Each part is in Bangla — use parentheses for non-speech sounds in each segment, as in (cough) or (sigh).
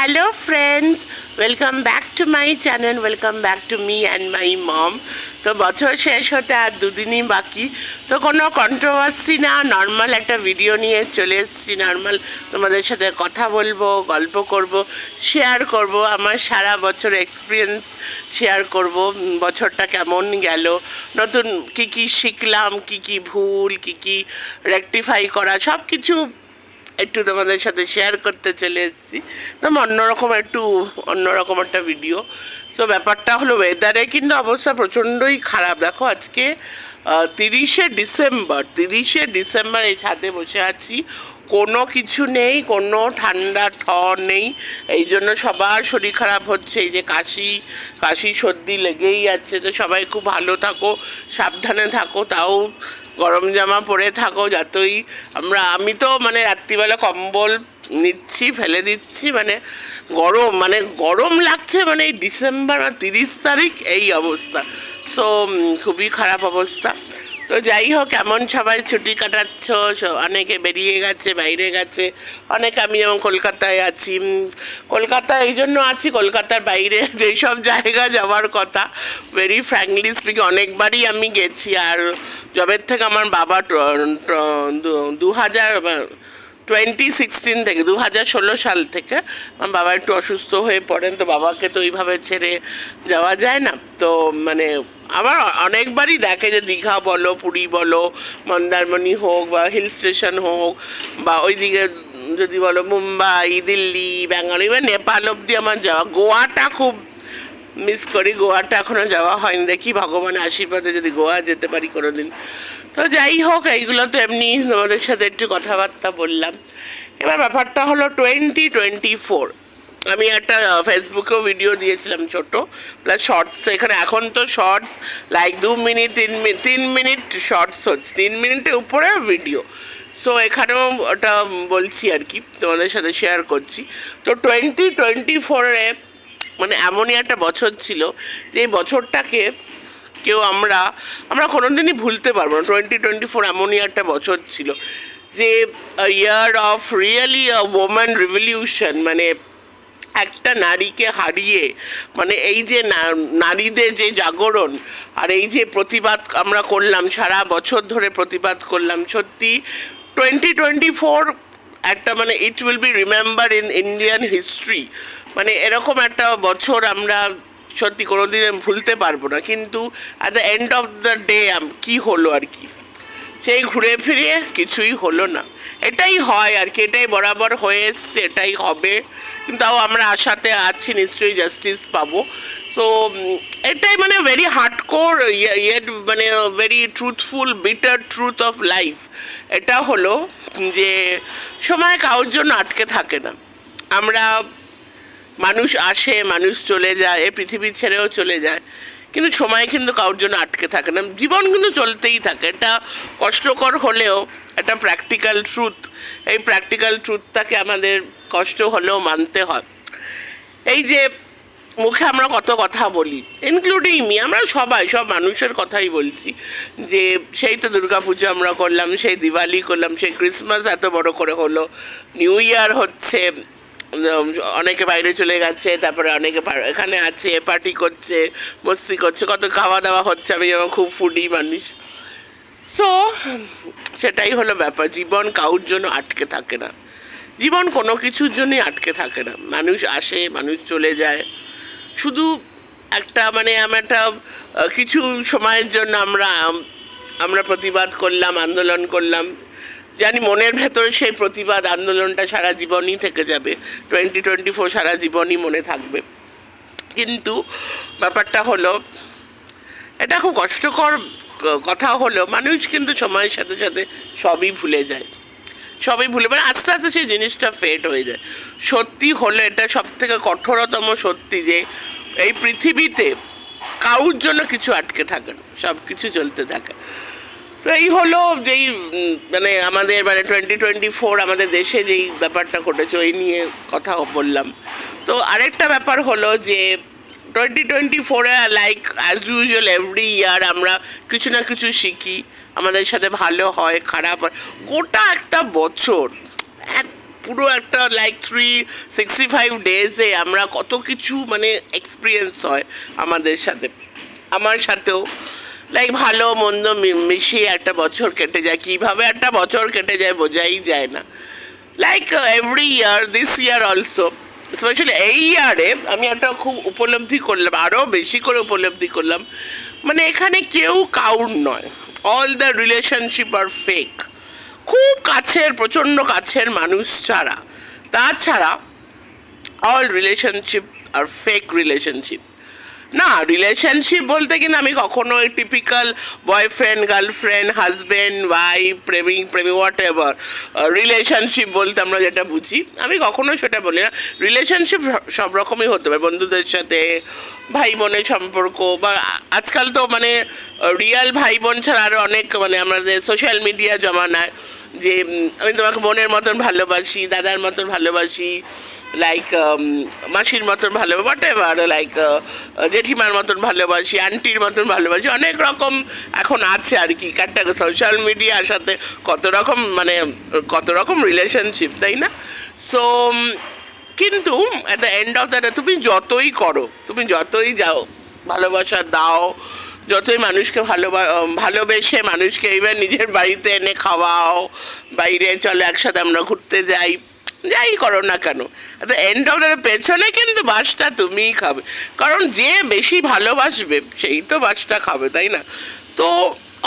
Hello friends welcome back to my channel welcome back to me and my mom তো বছর শেষ হতে আর দুদিনই বাকি। তো কোনো কন্ট্রোভার্সি না নর্মাল একটা ভিডিও নিয়ে চলে এসেছি নর্মাল তোমাদের সাথে কথা বলব, গল্প করব শেয়ার করব, আমার সারা বছর এক্সপিরিয়েন্স শেয়ার করব। বছরটা কেমন গেল? নতুন কি কি শিখলাম, কি কি ভুল, কি কি রেকটিফাই করা সব কিছু একটু তোমাদের সাথে শেয়ার করতে চলে এসেছি। তো অন্যরকম একটু অন্যরকম একটা ভিডিও তো ব্যাপারটা হলো ওয়েদারে কিন্তু অবস্থা প্রচণ্ডই খারাপ। দেখো আজকে তিরিশে ডিসেম্বর তিরিশে ডিসেম্বর এই ছাদে বসে আছি। কোনো কিছু নেই, কোনো ঠান্ডা ঠর নেই। এই জন্য সবার শরীর খারাপ হচ্ছে। এই যে কাশি কাশি সর্দি লেগেই আছে। তো সবাই খুব ভালো থাকো, সাবধানে থাকো। তাও গরম জামা পরে থাকো যতই। আমরা, আমি তো মানে রাত্রিবেলা কম্বল নিচ্ছি, ফেলে দিচ্ছি মানে গরম মানে গরম লাগছে মানে এই ডিসেম্বর তিরিশ তারিখ এই অবস্থা। সো খুবই খারাপ অবস্থা। তো যাই হোক এমন সবাই ছুটি কাটাচ্ছ অনেকে বেরিয়ে গেছে বাইরে গেছে। অনেক আমি যেমন কলকাতায় আছি। উম, কলকাতায় এই জন্য আছি কলকাতার বাইরে। (laughs) যেসব জায়গা যাওয়ার কথা ভেরি ফ্র্যাঙ্কলি স্পিকিং অনেকবারই আমি গেছি। আর জবের থেকে আমার বাবা দু হাজার টোয়েন্টি সিক্সটিন থেকে দু হাজার ষোলো সাল থেকে আমার বাবা একটু অসুস্থ হয়ে পড়েন। তো বাবাকে তো ওইভাবে ছেড়ে যাওয়া যায় না। তো মানে আমার অনেকবারই দেখে যে দীঘা বলো, পুরী বলো, মন্দারমণি হোক বা হিল স্টেশন হোক বা ওইদিকে যদি বলো মুম্বাই, দিল্লি, ব্যাঙ্গালোর ইভেন নেপাল অবধি আমার যাওয়া। গোয়াটা খুব মিস করি, গোয়াটা এখনও যাওয়া হয়নি। দেখি ভগবানের আশীর্বাদে যদি গোয়া যেতে পারি কোনো দিন তো যাই হোক, এইগুলো তো এমনি তোমাদের সাথে একটু কথাবার্তা বললাম। এবার ব্যাপারটা হলো টোয়েন্টি টোয়েন্টি ফোর আমি একটা ফেসবুকেও ভিডিও দিয়েছিলাম ছোট প্লাস শর্টস এখানে এখন তো শর্টস লাইক দু মিনিট তিন মিনিট তিন মিনিট শর্টস হচ্ছে, তিন মিনিটের উপরে ভিডিও সো এখানেও ওটা বলছি আর কি, তোমাদের সাথে শেয়ার করছি। তো টোয়েন্টি টোয়েন্টি ফোরে মানে এমনই একটা বছর ছিল, যে এই বছরটাকে কেউ আমরা আমরা কোনো দিনই ভুলতে পারব না। টোয়েন্টি টোয়েন্টি ফোর এমনই একটা বছর ছিল, যে year of really a woman revolution মানে একটা নারীকে হারিয়ে মানে এই যে নারীদের যে জাগরণ আর এই যে প্রতিবাদ আমরা করলাম, সারা বছর ধরে প্রতিবাদ করলাম, সত্যি টোয়েন্টি টোয়েন্টি ফোর একটা মানে it will be remember in Indian history মানে এরকম একটা বছর আমরা সত্যি কোনোদিন ভুলতে পারব না, কিন্তু at the end of the day কী হলো আর কি? সেই ঘুরে ফিরে কিছুই হলো না। এটাই হয় আর কি, এটাই বরাবর হয়ে এসছে, এটাই হবে। কিন্তু তাও আমরা আশাতে আছি, নিশ্চয়ই জাস্টিস পাবো। তো এটাই মানে ভেরি হার্ডকোর ইয়েট মানে very truthful bitter truth of life এটা হলো যে সময় কারোর জন্য আটকে থাকে না। আমরা মানুষ আসে, মানুষ চলে যায় এ পৃথিবী ছেড়েও চলে যায়। কিন্তু সময় কিন্তু কারোর জন্য আটকে থাকে না। জীবন কিন্তু চলতেই থাকে। এটা কষ্টকর হলেও একটা প্র্যাকটিক্যাল ট্রুথ এই প্র্যাকটিক্যাল ট্রুথটাকে আমাদের কষ্ট হলেও মানতে হয়। এই যে মুখে আমরা কত কথা বলি ইনক্লুডিং মি আমরা সবাই, সব মানুষের কথাই বলছি যে, সেই তো দুর্গাপুজো আমরা করলাম, সেই দিওয়ালি করলাম, সেই ক্রিসমাস এত বড় করে হলো নিউ ইয়ার হচ্ছে অনেকে বাইরে চলে গেছে, তারপরে অনেকে এখানে আছে পার্টি করছে, মস্তি করছে, কত খাওয়া দাওয়া হচ্ছে, আমি যেমন খুব ফুডি মানুষ। তো সেটাই হলো ব্যাপার, জীবন কাউর জন্য আটকে থাকে না। জীবন কোনো কিছুর জন্যই আটকে থাকে না। মানুষ আসে, মানুষ চলে যায়। শুধু একটা মানে আমরা একটা কিছু সময়ের জন্য আমরা আমরা প্রতিবাদ করলাম, আন্দোলন করলাম। জানি মনের ভেতরে সেই প্রতিবাদ আন্দোলনটা সারা জীবনই থেকে যাবে। টোয়েন্টি টোয়েন্টি ফোর সারা জীবনই মনে থাকবে। কিন্তু ব্যাপারটা হলো, এটা খুব কষ্টকর কথা হলো মানুষ কিন্তু সময়ের সাথে সাথে সবই ভুলে যায়। সবই ভুলে মানে আস্তে আস্তে সেই জিনিসটা ফেড হয়ে যায়। সত্যি হলো এটা সব থেকে কঠোরতম সত্যি যে, এই পৃথিবীতে কারুর জন্য কিছু আটকে থাকে না সব কিছু চলতে থাকে। তো এই হলো যেই মানে আমাদের মানে টোয়েন্টি টোয়েন্টি ফোর আমাদের দেশে যেই ব্যাপারটা ঘটেছে, ওই নিয়ে কথা বললাম। তো আরেকটা ব্যাপার হলো যে টোয়েন্টি টোয়েন্টি ফোরে like as usual every year আমরা কিছু না কিছু শিখি। আমাদের সাথে ভালো হয়, খারাপ হয়। গোটা একটা বছর পুরো একটা লাইক থ্রি সিক্সটি ফাইভ ডেজে আমরা কত কিছু মানে এক্সপিরিয়েন্স হয় আমাদের সাথে। আমার সাথেও। লাইক ভালো, মন্দ মিশিয়ে একটা বছর কেটে যায়। কীভাবে একটা বছর কেটে যায় বোঝাই যায় না। Like every year this year also specially এই ইয়ারে আমি একটা খুব উপলব্ধি করলাম আরও বেশি করে উপলব্ধি করলাম। মানে এখানে কেউ কাউর নয়। All the relationship are fake খুব কাছের, প্রচণ্ড কাছের মানুষ ছাড়া। তাছাড়া all relationship are fake relationship না রিলেশনশিপ বলতে কিন্তু আমি কখনো typical boyfriend girlfriend husband wife প্রেমিক প্রেমিক হোয়াট এভার রিলেশনশিপ বলতে আমরা যেটা বুঝি, আমি কখনো সেটা বলি না। রিলেশনশিপ সব রকমই হতে পারে, বন্ধুদের সাথে ভাই বোনের সম্পর্ক বা আজকাল তো মানে রিয়াল ভাই বোন ছাড়া আরও অনেক মানে আমাদের সোশ্যাল মিডিয়া জমানায় যে আমি তোমাকে বোনের মতন ভালোবাসি, দাদার মতন ভালোবাসি লাইক মাসির মতন ভালো হোয়াট এভার লাইক জেঠিমার মতন ভালোবাসি আন্টির মতন ভালোবাসি, অনেক রকম এখন আছে আর কি। কারটা সোশ্যাল মিডিয়ার সাথে কত রকম মানে কত রকম রিলেশনশিপ তাই না? সো কিন্তু at the end of the তুমি যতই করো, তুমি যতই যাও, ভালোবাসা দাও যতই মানুষকে ভালোবা ভালোবেসে মানুষকে এবার নিজের বাড়িতে এনে খাওয়াও, বাইরে চলো একসাথে আমরা ঘুরতে যাই যাই করো না কেন। এন্ড অফ দ্য পেছনে কিন্তু বাসটা তুমিই খাবে। কারণ যে বেশি ভালোবাসবে, সেই তো বাসটা খাবে, তাই না? তো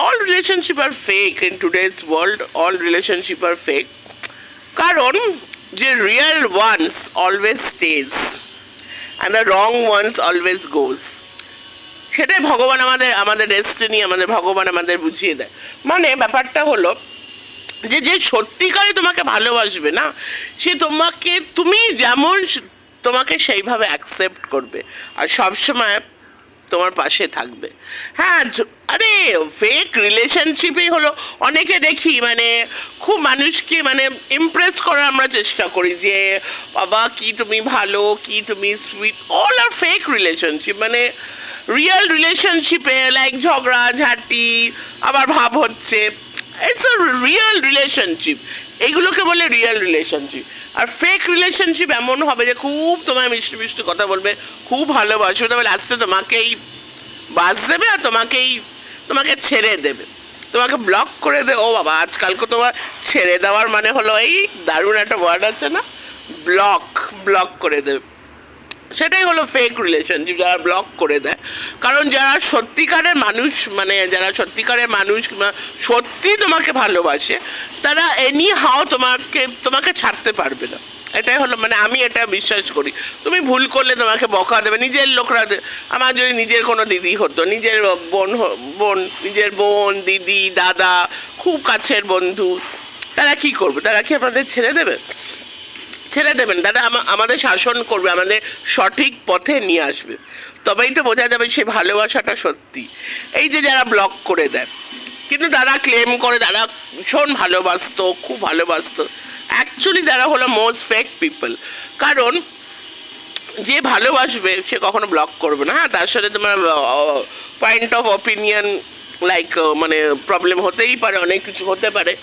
all relationship are fake in today's world all relationship are fake কারণ যে real ones always stays and the wrong ones always goes সেটাই ভগবান আমাদের আমাদের ডেস্টিনি আমাদের ভগবান আমাদের বুঝিয়ে দেয়। মানে ব্যাপারটা হলো যে যে সত্যিকারে তোমাকে ভালোবাসবে না, সে তোমাকে, তুমি যেমন তোমাকে সেইভাবে অ্যাকসেপ্ট করবে আর সবসময় তোমার পাশে থাকবে। হ্যাঁ আরে ফেক রিলেশনশিপই হলো, অনেকে দেখি মানে খুব মানুষকে মানে ইমপ্রেস করার আমরা চেষ্টা করি যে, বাবা, কি তুমি ভালো, কি তুমি sweet all are fake relationship মানে রিয়েল রিলেশনশিপে লাইক ঝগড়া, ঝাঁটি, আবার ভাব হচ্ছে। ইটস আ রিয়েল রিলেশনশিপ এইগুলোকে বলে real relationship are fake relationship এমন হবে যে খুব তোমায় মিষ্টি মিষ্টি কথা বলবে, খুব ভালোবাসবে, তবে লাস্টে তোমাকেই বাস দেবে আর তোমাকেই তোমাকে ছেড়ে দেবে। তোমাকে ব্লক করে দে। ও বাবা আজকালকে তোমার ছেড়ে দেওয়ার মানে হলো এই দারুণ একটা ওয়ার্ড আছে না? ব্লক ব্লক করে দেবে। সেটাই হলো ফেক রিলেশনশিপ যারা ব্লক করে দেয়। কারণ যারা সত্যিকারের মানুষ মানে যারা সত্যিকারের মানুষ কিংবা সত্যি তোমাকে ভালোবাসে, তারা এনি হাও তোমাকে তোমাকে ছাড়তে পারবে না। এটাই হলো মানে আমি এটা বিশ্বাস করি। তুমি ভুল করলে তোমাকে বকা দেবে। নিজের লোকরা আমার যদি নিজের কোনো দিদি হতো, নিজের বোন বোন, নিজের বোন, দিদি, দাদা, খুব কাছের বন্ধু, তারা কি করবে? তারা কি আমাদের ছেড়ে দেবে? ছেড়ে দেবেন। দাদা, আমা- আমাদের শাসন করবে, আমাদের সঠিক পথে নিয়ে আসবে। তবেই তো বোঝা যাবে সে ভালোবাসাটা সত্যি। এই যে যারা ব্লক করে দেয় কিন্তু তারা ক্লেম করে তারা ভীষণ ভালোবাসতো, খুব ভালোবাসতো। অ্যাকচুয়ালি তারা হলো মোস্ট ফেক পিপল কারণ যে ভালোবাসবে, সে কখনো ব্লক করবে না। হ্যাঁ তার সাথে তোমার পয়েন্ট অফ অপিনিয়ন লাইক মানে প্রবলেম হতেই পারে, অনেক কিছু হতে পারে।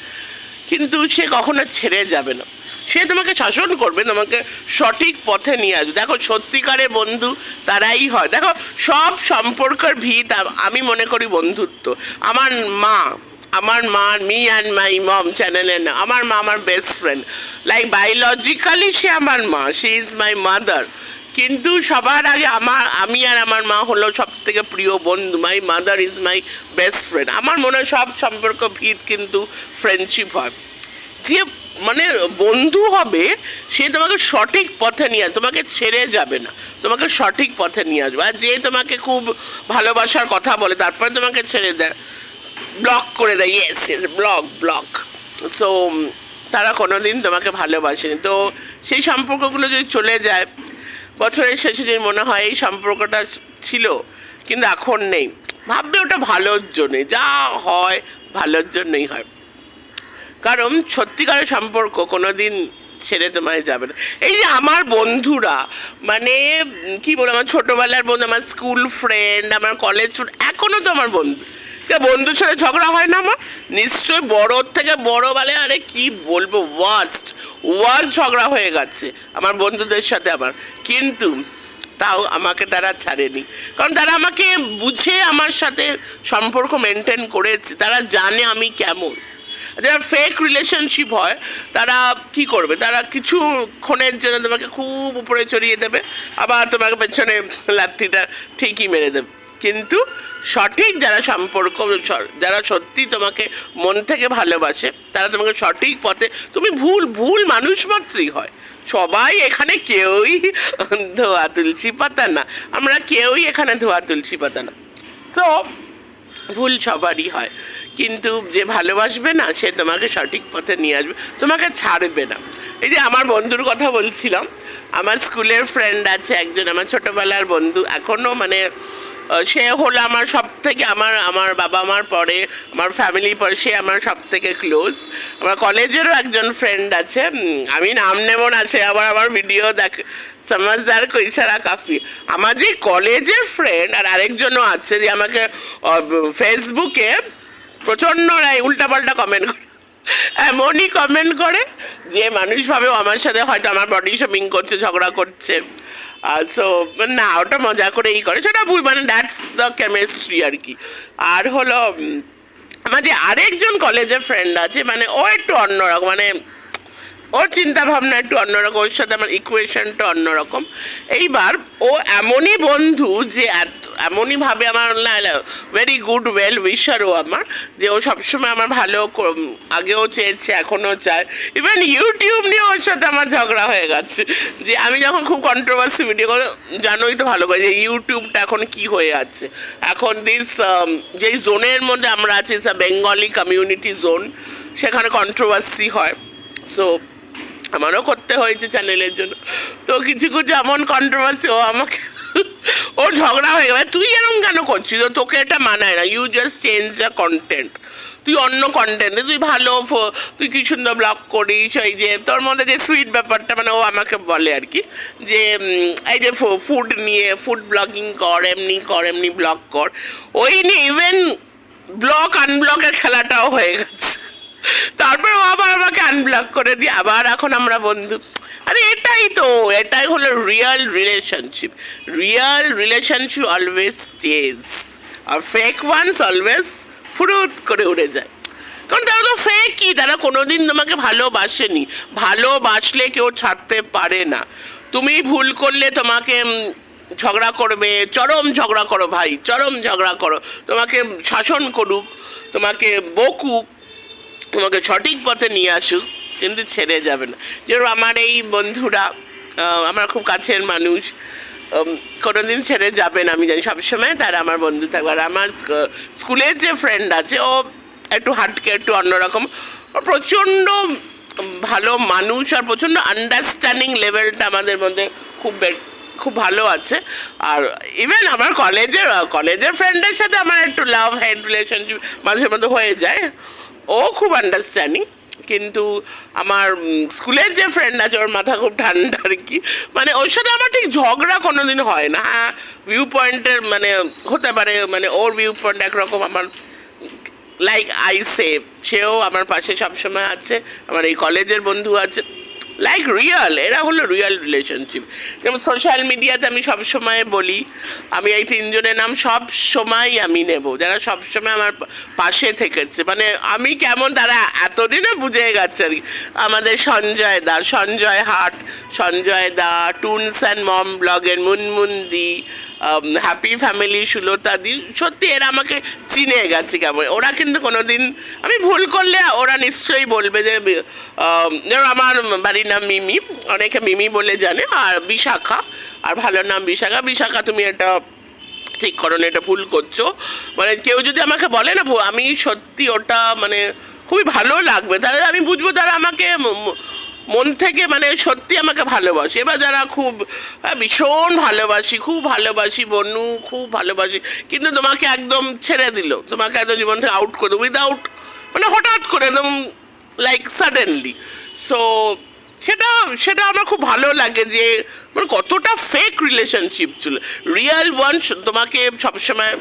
কিন্তু সে কখনো ছেড়ে যাবে না। সে তোমাকে শাসন করবে, তোমাকে সঠিক পথে নিয়ে আসবে। দেখো সত্যিকারের বন্ধু তারাই হয়। দেখো, সব সম্পর্কের ভিত আমি মনে করি বন্ধুত্ব। আমার মা আমার মা মি অ্যান্ড মাই মম চ্যানেলের না, আমার মা আমার বেস্ট ফ্রেন্ড লাইক বায়োলজিক্যালি সে আমার মা শি ইজ মাই মাদার কিন্তু সবার আগে আমার, আমি আর আমার মা হলো সব থেকে প্রিয় বন্ধু। My mother is my best friend আমার মনে হয় সব সম্পর্ক ভিত কিন্তু ফ্রেন্ডশিপ হয়। যে মানে বন্ধু হবে, সে তোমাকে সঠিক পথে নিয়ে তোমাকে ছেড়ে যাবে না। তোমাকে সঠিক পথে নিয়ে আসবে। আর যে তোমাকে খুব ভালোবাসার কথা বলে, তারপরে তোমাকে ছেড়ে দেয়। ব্লক করে দেয় ইয়েস ইয়েস ব্লক ব্লক তো তারা কোনো দিন তোমাকে ভালোবাসেনি। তো সেই সম্পর্কগুলো যদি চলে যায়, বছরের শেষে যদি মনে হয় এই সম্পর্কটা ছিল, কিন্তু এখন নেই, ভাববে ওটা ভালোর জন্যে। যা হয়, ভালোর জন্যই হয়। কারণ সত্যিকারের সম্পর্ক কোনোদিন ছেড়ে তোমায় যাবে না। এই যে আমার বন্ধুরা মানে কি বলব, আমার ছোটোবেলার বন্ধু, আমার স্কুল ফ্রেন্ড আমার কলেজ এখনও তো আমার বন্ধু। বন্ধুর সাথে ঝগড়া হয় না আমার? নিশ্চয়ই বড়োর থেকে বড় বলে, আরে কি বলব ওয়াস্ট ওয়ার ঝগড়া হয়ে গেছে আমার বন্ধুদের সাথে আমার। কিন্তু তাও আমাকে তারা ছাড়েনি। কারণ তারা আমাকে বুঝে আমার সাথে সম্পর্ক মেনটেন করেছে। তারা জানে আমি কেমন। যারা ফেক রিলেশনশিপ হয়, তারা কি করবে? তারা কিছুক্ষণের জন্য তোমাকে খুব উপরে চড়িয়ে দেবে, আবার তোমাকে পেছনে লাত্তিটা ঠিকই মেরে দেবে। কিন্তু সঠিক যারা সম্পর্ক যারা সত্যি তোমাকে মন থেকে ভালোবাসে, তারা তোমাকে সঠিক পথে, তুমি ভুল ভুল মানুষ মাত্রই হয়। সবাই এখানে কেউই ধোয়া তুলসী পাতা না। আমরা কেউই এখানে ধোয়া তুলসী পাতা না। তো ভুল সবারই হয়। কিন্তু যে ভালোবাসবে না, সে তোমাকে সঠিক পথে নিয়ে আসবে। তোমাকে ছাড়বে না। এই যে আমার বন্ধুর কথা বলছিলাম, আমার স্কুলের ফ্রেন্ড আছে, একজন আমার ছোটোবেলার বন্ধু। এখনও মানে সে হলো আমার সব থেকে আমার আমার বাবা মার পরে, আমার ফ্যামিলির পরে সে আমার সব থেকে ক্লোজ আমার কলেজেরও একজন ফ্রেন্ড আছে আমি নাম নেব না সে আবার আমার ভিডিও দেখ সমাজদার কৈশারা কাফি। আমার যে কলেজের ফ্রেন্ড আর আরেকজনও আছে যে আমাকে ফেসবুকে প্রচণ্ড উল্টাপাল্টা কমেন্ট করে। এমনই কমেন্ট করে যে মানুষ ভাবে আমার সাথে হয়তো আমার বডি শপিং করছে, ঝগড়া করছে। সো না, ওটা মজা করে করেই করে। সেটা মানে দ্যাটস দ্য কেমিস্ট্রি আর কি। আর হলো আমার যে আরেকজন কলেজের ফ্রেন্ড আছে মানে ও একটু অন্যরকম মানে ওর চিন্তা ভাবনা একটু অন্যরকম, ওর সাথে আমার ইকুয়েশনটা অন্যরকম। এইবার ও এমনই বন্ধু যে এত- এমনই ভাবে আমার ভেরি গুড ওয়েল উইশার ও আমার, যে ও সবসময় আমার ভালো আগেও চেয়েছে, এখনও চায়। ইভেন ইউটিউব নিয়ে ওর সাথে আমার ঝগড়া হয়ে গেছে। যে আমি যখন খুব কন্ট্রোভার্সি ভিডিও করি, জানোই তো ভালো করে যে ইউটিউবটা এখন কি হয়ে আছে। এখন দিস যেই জোনের মধ্যে আমরা আছি বেঙ্গলি কমিউনিটি জোন সেখানে কন্ট্রোভার্সি হয়। সো আমারও করতে হয়েছে চ্যানেলের জন্য। তো কিছু কিছু এমন কন্ট্রোভার্সি ও আমাকে, ও ঝগড়া হয়ে গেছে তুই এরকম কেন করছিস? তোকে এটা মানায় না। You just change the content তুই অন্য কন্টেন্ট তুই ভালো তুই কি সুন্দর ব্লগ করিস এই যে, তোর মধ্যে যে সুইট ব্যাপারটা মানে ও আমাকে বলে আর কি, যে এই যে ফুড নিয়ে ফুড ব্লগিং কর, এমনি কর, এমনি ব্লগ কর। ওই নিয়ে ইভেন ব্লক আনব্লকের খেলাটাও হয়ে গেছে। তারপর আবার আমাকে আনব্লক করে দিয়ে আবার এখন আমরা বন্ধু। আরে এটাই তো, এটাই হলো real relationship real relationship always chase are fake ones always ফুরুত করে উড়ে যায়। কারণ তারা তো ফেকই তারা কোনোদিন তোমাকে ভালোবাসেনি। ভালোবাসলে কেউ ছাড়তে পারে না। তুমি ভুল করলে তোমাকে ঝগড়া করবে, চরম ঝগড়া করো ভাই, চরম ঝগড়া করো। তোমাকে শাসন করুক, তোমাকে বকুক তোমাকে সঠিক পথে নিয়ে আসুক কিন্তু ছেড়ে যাবে না। যেরকম আমার এই বন্ধুরা আমার খুব কাছের মানুষ উম, কোনোদিন ছেড়ে যাবে না আমি জানি সবসময় তারা আমার বন্ধু থাকবে। আর আমার স্কুলের যে ফ্রেন্ড আছে ও একটু হাটকে একটু অন্যরকম ও প্রচণ্ড ভালো মানুষ আর প্রচণ্ড আন্ডারস্ট্যান্ডিং লেভেলটা আমাদের মধ্যে খুব খুব ভালো আছে। আর ইভেন আমার কলেজের কলেজের ফ্রেন্ডের সাথে আমার একটু লাভ হ্যান্ড রিলেশনশিপ মাঝে মধ্যে হয়ে যায়। ও খুব আন্ডারস্ট্যান্ডিং কিন্তু আমার স্কুলের যে ফ্রেন্ড আছে, ওর মাথা খুব ঠান্ডা আর কি। মানে ওর সাথে আমার ঠিক ঝগড়া কোনো কোনোদিন হয় না। হ্যাঁ ভিউ পয়েন্টের মানে হতে পারে মানে ওর ভিউ পয়েন্ট একরকম আমার লাইক আই সেভ সেও আমার পাশে সবসময় আছে, আমার এই কলেজের বন্ধু আছে। লাইক রিয়েল এরা হলো রিয়াল রিলেশনশিপ যেমন সোশ্যাল মিডিয়াতে আমি সবসময় বলি, আমি এই তিনজনের নাম সব সময় আমি নেব। যারা সবসময় আমার পাশে থেকেছে। মানে আমি কেমন তারা এতদিনে বুঝে গেছে আর কি। আমাদের সঞ্জয় দা, সঞ্জয় হাট, Sanjay da, toons and mom ব্লগের মুনমুন্দি হ্যাপি ফ্যামিলি সুলতা দি, সত্যি এরা আমাকে চিনে গেছে কেমন। ওরা কিন্তু কোনোদিন, আমি ভুল করলে ওরা নিশ্চয়ই বলবে যে আমার বাড়ির নাম মিমি, অনেকে মিমি বলে জানে, আর বিশাখা, আর ভালো নাম বিশাখা। বিশাখা, তুমি এটা ঠিক করো না, এটা ভুল করছ। মানে কেউ যদি আমাকে বলে না আমি সত্যি ওটা মানে খুবই ভালো লাগবে। তাহলে আমি বুঝব তারা আমাকে মন থেকে মানে সত্যি আমাকে ভালোবাসে। এবার যারা খুব হ্যাঁ, ভীষণ ভালোবাসি খুব ভালোবাসি বনু খুব ভালোবাসি কিন্তু তোমাকে একদম ছেড়ে দিল। তোমাকে একদম জীবন থেকে আউট করে উইদাউট মানে হঠাৎ করে একদম লাইক সাডেনলি সো সেটা সেটা আমার খুব ভালো লাগে যে মানে কতটা ফেক রিলেশনশিপ ছিল রিয়েল ওয়ান তোমাকে সবসময়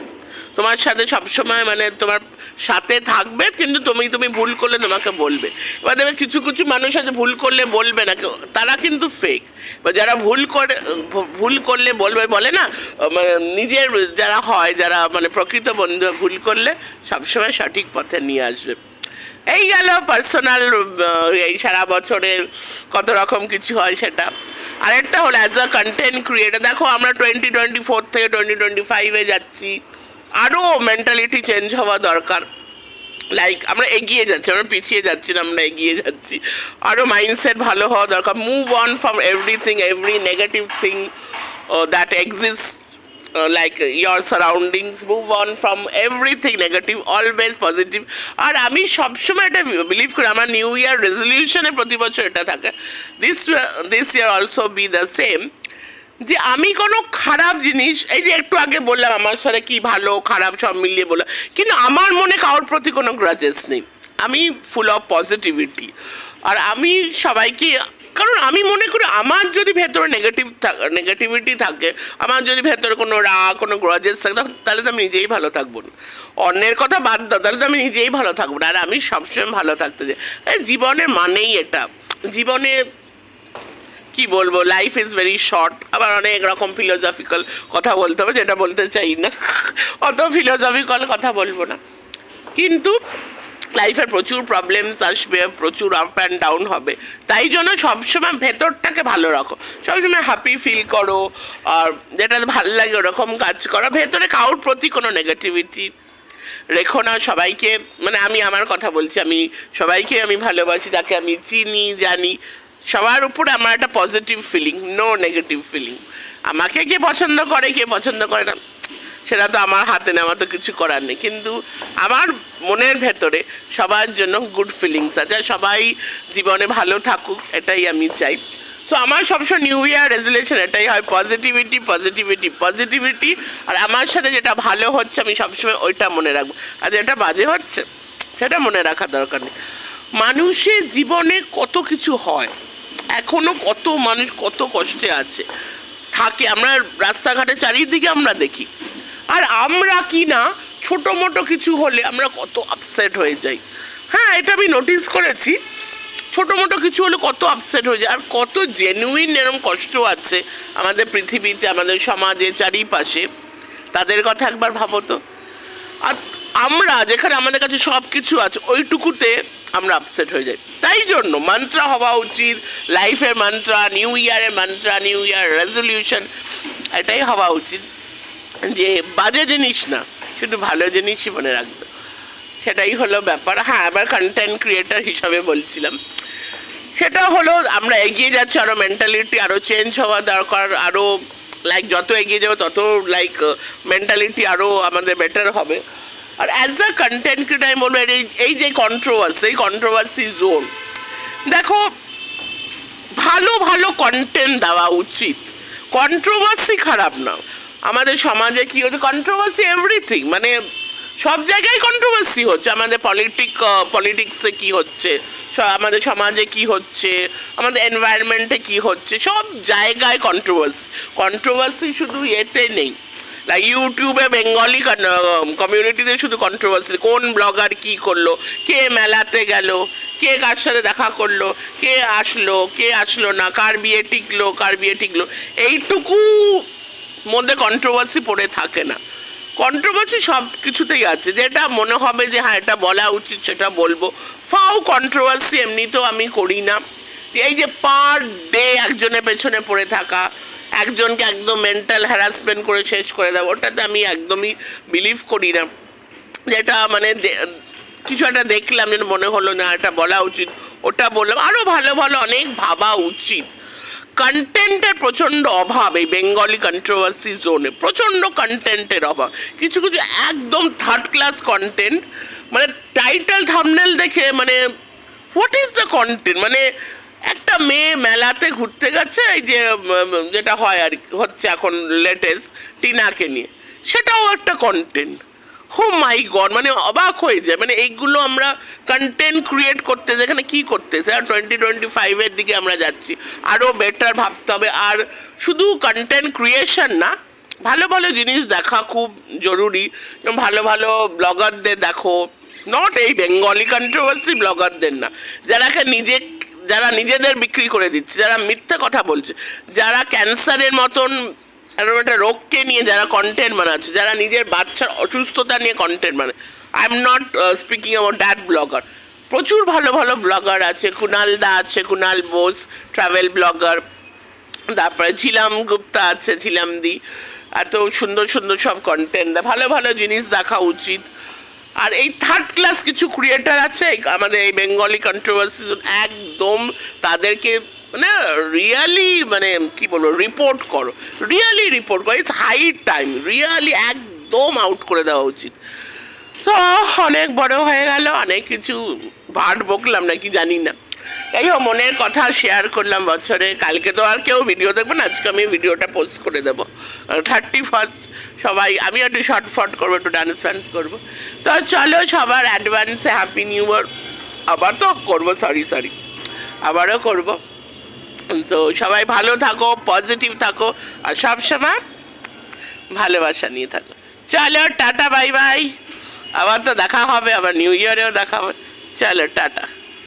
তোমার সাথে সবসময় মানে তোমার সাথে থাকবে, কিন্তু তুমি তুমি ভুল করলে তোমাকে বলবে। এবার দেখবে কিছু কিছু মানুষ আছে ভুল করলে বলবে না তারা কিন্তু ফেক বা যারা ভুল করে, ভুল করলে বলবে, বলে না নিজের যারা হয়, যারা মানে প্রকৃত বন্ধু, ভুল করলে সবসময় সঠিক পথে নিয়ে আসবে। এই গেল পার্সোনাল এই সারা বছরের কত রকম কিছু হয় সেটা। আরেকটা হলো অ্যাজ আ কন্টেন্ট ক্রিয়েটার দেখো আমরা টোয়েন্টি টোয়েন্টি ফোর থেকে টোয়েন্টি টোয়েন্টি ফাইভে যাচ্ছি। আরও মেন্টালিটি চেঞ্জ হওয়া দরকার। লাইক আমরা এগিয়ে যাচ্ছি, আমরা পিছিয়ে যাচ্ছি না, আমরা এগিয়ে যাচ্ছি। আরও মাইন্ডসেট ভালো হওয়া দরকার। Move on from everything every negative thing that exist like your surroundings move on from everything negative always positive আর আমি সবসময় এটা বিলিভ করি, আমার নিউ ইয়ার রেজলিউশনে প্রতি বছর এটা থাকে। This this year also be the same যে আমি কোনো খারাপ জিনিস, এই যে একটু আগে বললাম আমার সাথে কি ভালো, খারাপ, সব মিলিয়ে বললাম, কিন্তু আমার মনে কারোর প্রতি কোনো গ্রাজেস নেই। আমি ফুল অফ পজিটিভিটি আর আমি সবাইকে, কারণ আমি মনে করি আমার যদি ভেতরে নেগেটিভ নেগেটিভিটি থাকে, আমার যদি ভেতরে কোনো রাগ, কোনো গ্রজেস থাকে তাহলে তো আমি নিজেই ভালো থাকব না। অন্যের কথা বাদ দাও, তাহলে তো আমি নিজেই ভালো থাকব না। আর আমি সবসময় ভালো থাকতে চাই। জীবনের মানেই এটা। জীবনে কি বলব? লাইফ ইজ ভেরি শর্ট আবার অনেক রকম ফিলোসফিক্যাল কথা বলতে হবে, যেটা বলতে চাই না। অত ফিলোসফিক্যাল কথা বলব না। কিন্তু লাইফের প্রচুর প্রবলেমস আসবে, প্রচুর আপ অ্যান্ড ডাউন হবে। তাই জন্য সবসময় ভেতরটাকে ভালো রাখো। সবসময় হ্যাপি ফিল করো, আর যেটা ভালো লাগে ওরকম কাজ করো। ভেতরে কারোর প্রতি কোনো নেগেটিভিটি রেখো না। সবাইকে মানে আমি আমার কথা বলছি, আমি সবাইকে আমি ভালোবাসি, তাকে আমি চিনি, জানি। সবার উপরে আমার একটা positive feeling no negative feeling আমাকে কে পছন্দ করে, কে পছন্দ করে না। সেটা তো আমার হাতে নেওয়া তো কিছু করার নেই। কিন্তু আমার মনের ভেতরে সবার জন্য গুড ফিলিংস আছে। সবাই জীবনে ভালো থাকুক, এটাই আমি চাই। তো আমার সবসময় নিউ ইয়ার রেজুলেশন এটাই হয় পজিটিভিটি পজিটিভিটি পজিটিভিটি আর আমার সাথে যেটা ভালো হচ্ছে, আমি সবসময় ওইটা মনে রাখব। আর যেটা বাজে হচ্ছে, সেটা মনে রাখা দরকার নেই। মানুষের জীবনে কত কিছু হয় এখনও কত মানুষ কত কষ্টে আছে। থাকে, আমরা রাস্তাঘাটে চারিদিকে আমরা দেখি। আর আমরা কি না ছোটো মোটো কিছু হলে আমরা কত আপসেট হয়ে যাই। হ্যাঁ এটা আমি নোটিস করেছি। ছোটো মোটো কিছু হলে কত আপসেট হয়ে যায়। আর কত জেনুইন এরম কষ্ট আছে আমাদের পৃথিবীতে, আমাদের সমাজে চারিপাশে। তাদের কথা একবার ভাবো তো। আর আমরা যেখানে আমাদের কাছে সব কিছু আছে, ওইটুকুতে আমরা আপসেট হয়ে যাই। তাই জন্য মন্ত্রা হওয়া উচিত লাইফের মন্ত্রা নিউ ইয়ারের মন্ত্রা নিউ ইয়ার রেজলিউশন এটাই হওয়া উচিত যে বাজে জিনিস না, শুধু ভালো জিনিসই মনে রাখবে। সেটাই হলো ব্যাপার। হ্যাঁ আবার কন্টেন্ট ক্রিয়েটার হিসাবে বলছিলাম। সেটা হলো আমরা এগিয়ে যাচ্ছি আরও মেন্টালিটি আরও চেঞ্জ হওয়া দরকার আরও লাইক যত এগিয়ে যাব তত লাইক মেন্টালিটি আরও আমাদের বেটার হবে। আর অ্যাজ আ কন্টেন্ট ক্রিয়েটার আমি বলব, এই এই যে কন্ট্রোভার্সি এই কন্ট্রোভার্সি জোন দেখো, ভালো ভালো কন্টেন্ট দেওয়া উচিত। কন্ট্রোভার্সি খারাপ না। আমাদের সমাজে কী হচ্ছে? কন্ট্রোভার্সি এভরিথিং মানে সব জায়গায় কন্ট্রোভার্সি হচ্ছে। আমাদের পলিটিক পলিটিক্সে কী হচ্ছে? আমাদের সমাজে কি হচ্ছে? আমাদের এনভায়রনমেন্টে কি হচ্ছে? সব জায়গায় কন্ট্রোভার্সি কন্ট্রোভার্সি শুধু এতে নেই। লাইক ইউটিউবে বেঙ্গলি কমিউনিটিতে শুধু কন্ট্রোভার্সি কোন ব্লগার কি করল? কে মেলাতে গেল? কে কার সাথে দেখা করল? কে আসলো? কে আসলো না? কার বিয়ে টিকলো? কার বিয়ে টিকলো? এইটুকু মধ্যে কন্ট্রোভার্সি পড়ে থাকে না। কন্ট্রোভার্সি সব কিছুতেই আছে। যেটা মনে হবে যে হ্যাঁ এটা বলা উচিত, সেটা বলব। ফাও কন্ট্রোভার্সি এমনিতেও আমি করি না। এই যে পার ডে একজনের পেছনে পড়ে থাকা একজনকে একদম মেন্টাল হ্যারাসমেন্ট করে শেষ করে দেবো। ওটাতে আমি একদমই বিলিভ করি না। যেটা মানে কিছু একটা দেখলাম যেন মনে হলো, না, এটা বলা উচিত। ওটা বললাম আরও ভালো ভালো, অনেক ভাবা উচিত। কন্টেন্টের প্রচণ্ড অভাব এই বেঙ্গলি কন্ট্রোভার্সি জোনে প্রচণ্ড কন্টেন্টের অভাব। কিছু কিছু একদম থার্ড ক্লাস কন্টেন্ট মানে টাইটেল থামনেল দেখে মানে হোয়াট ইজ দ্য কন্টেন্ট মানে একটা মেয়ে মেলাতে ঘুরতে গেছে, এই যে যেটা হয় আর হচ্ছে এখন লেটেস্ট টিনাকে নিয়ে। সেটাও একটা কন্টেন্ট হো মাই গড মানে অবাক হয়ে যায়। মানে এইগুলো আমরা কন্টেন্ট ক্রিয়েট করতে যেখানে কি করতেছে? আর টোয়েন্টি টোয়েন্টি ফাইভের দিকে আমরা যাচ্ছি। আরও বেটার ভাবতে হবে। আর শুধু কন্টেন্ট ক্রিয়েশন না, ভালো ভালো জিনিস দেখা খুব জরুরি। ভালো ভালো ব্লগারদের দেখো। নট এই বেঙ্গলি কন্ট্রোভার্সি ব্লগারদের না। যারা নিজে যারা নিজেদের বিক্রি করে দিচ্ছে, যারা মিথ্যা কথা বলছে, যারা ক্যান্সারের মতন এরকম একটা রোগকে নিয়ে যারা কন্টেন্ট বানাচ্ছে, যারা নিজের বাচ্চার অসুস্থতা নিয়ে কন্টেন্ট বানায়। I am not speaking about that blogger প্রচুর ভালো ভালো ব্লগার আছে, কুনাল দা আছে, কুনাল বোস ট্রাভেল ব্লগার তারপরে ঝিলাম গুপ্তা আছে, ঝিলাম দি, এত সুন্দর সুন্দর সব কন্টেন্ট ভালো ভালো জিনিস দেখা উচিত। আর এই থার্ড ক্লাস কিছু ক্রিয়েটার আছে আমাদের এই বেঙ্গলি কন্ট্রোভার্সি একদম তাদেরকে মানে রিয়ালি মানে কি বলব রিপোর্ট করো। রিয়ালি রিপোর্ট করো ইটস হাই টাইম রিয়ালি একদম আউট করে দেওয়া উচিত। তো অনেক বড় হয়ে গেল, অনেক কিছু ভাট বকলাম নাকি জানি না। এই মনের কথা শেয়ার করলাম বছরে। কালকে তো আর কেউ ভিডিও দেখবে না, আজকে আমি ভিডিওটা পোস্ট করে দেবো। থার্টি ফার্স্ট সবাই আমি একটু শর্ট ফট করব, একটু ডান্স ফ্যান্স করব। তো চলো, সবার অ্যাডভান্সে হ্যাপি নিউ ইয়ার আবার তো করব সরি সরি আবারও করব। তো সবাই ভালো থাকো পজিটিভ থাকো, আর সব সময় ভালোবাসা নিয়ে থাকো। চলো, টাটা বাই বাই আবার তো দেখা হবে, আবার নিউ ইয়ারেও দেখা হবে। চলো, টাটা।